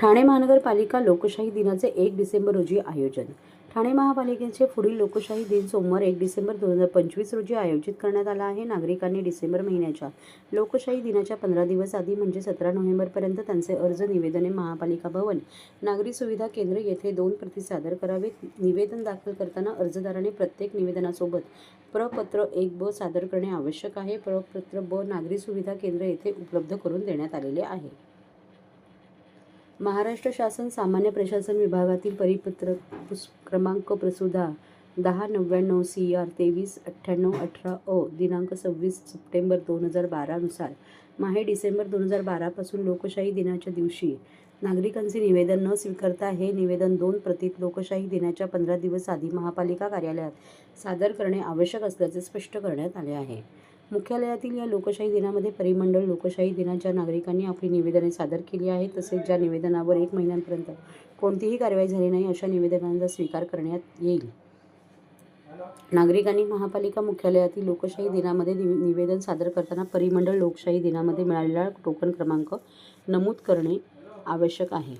ठाणे महानगरपालिका लोकशाही दिनाचे एक डिसेंबर रोजी आयोजन. ठाणे महापालिकेचे पुढील लोकशाही दिन सोमवार एक डिसेंबर दोन हजार पंचवीस रोजी आयोजित करण्यात आला आहे. नागरिकांनी डिसेंबर महिन्याच्या लोकशाही दिनाच्या पंधरा दिवस आधी म्हणजे सतरा नोव्हेंबरपर्यंत त्यांचे अर्ज निवेदने महापालिका भवन नागरी सुविधा केंद्र येथे दोन प्रति सादर करावेत. निवेदन दाखल करताना अर्जदाराने प्रत्येक निवेदनासोबत प्रपत्र एक ब सादर करणे आवश्यक आहे. प्रपत्र ब नागरी सुविधा केंद्र येथे उपलब्ध करून देण्यात आलेले आहे. महाराष्ट्र शासन सामान्य प्रशासन विभागातील परिपत्रक पुस क्रमांक प्रसुधा दहा नव्याण्णव सी आर तेवीस अठ्ठ्याण्णव अठरा अ दिनांक सव्वीस सप्टेंबर दोन हजार बारानुसार माहे डिसेंबर दोन हजार बारापासून लोकशाही दिनाच्या दिवशी नागरिकांचे निवेदन न स्वीकारता हे निवेदन दोन प्रतीत लोकशाही दिनाच्या पंधरा दिवस आधी महापालिका कार्यालयात सादर करणे आवश्यक असल्याचे स्पष्ट करण्यात आले आहे. मुख्यालयातील या लोकशाही दिनामध्ये परिमंडळ लोकशाही दिनात ज्या नागरिकांनी आपली निवेदने सादर केली आहेत. तसेच ज्या निवेदनावर एक महिन्यांपर्यंत कोणतीही कारवाई झाली नाही अशा निवेदनांचा स्वीकार करण्यात येईल. नागरिकांनी महापालिका मुख्यालयातील लोकशाही दिनामध्ये निवे- निवेदन सादर करताना परिमंडळ लोकशाही दिनामध्ये मिळालेला टोकन क्रमांक नमूद करणे आवश्यक आहे.